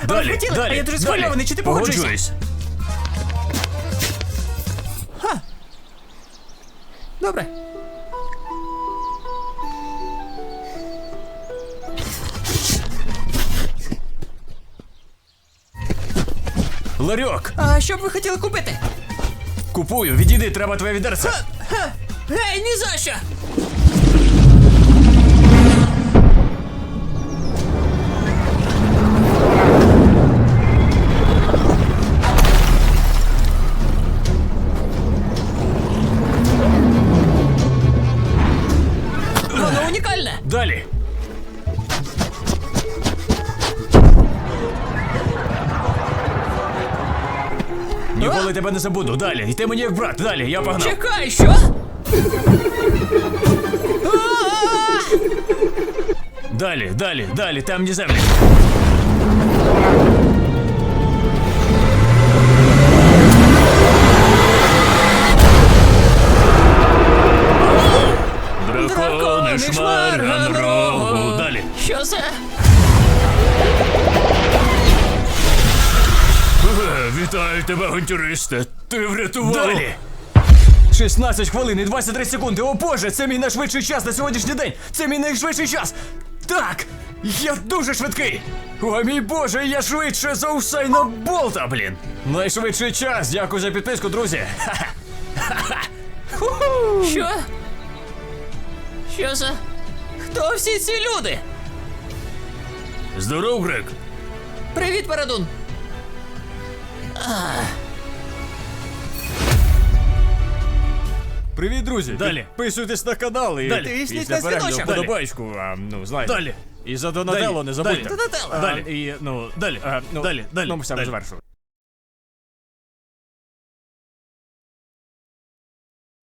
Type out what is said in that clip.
а ви Далі, хотіли? далі, а я дуже далі. схвильований, чи ти погоджуєшся? Погоджуюсь. Добре. Ларьок, А що б ви хотіли купити? купую, відійди, треба твоє відерце. Ха! Гей, ні за що! Далі. Ніколи тебе не забуду. Далі. І ти мені як брат. Далі, я погнав. Чекай, що? Далі, далі, далі, темні землі. Дракони Дракони, шмарган шмарган рогу. рогу. Далі. Що це? Е, Вітаю тебе, гонтюристе. Ти врятував. Далі. 16 хвилин і 23 секунди. О боже, це мій найшвидший час на сьогоднішній день. Це мій найшвидший час. Так, я дуже швидкий. О мій боже, я швидше за Усайна Болта, блін. Найшвидший час. Дякую за підписку, друзі. Ха-ха. Що? Що це? Хто всі ці люди? Здоров, Грек. Привіт, Парадун! Привіт, друзі. Далі. Підписуйтесь на канал і Далі. Тисніть на дзвіночок. вподобайку, а, ну, знаєте. Далі. І за Донателло не забудьте. Далі. Донателло. Далі. І, ну, далі. А, ну, Далі, далі, Ну, ми саме далі. завершуємо.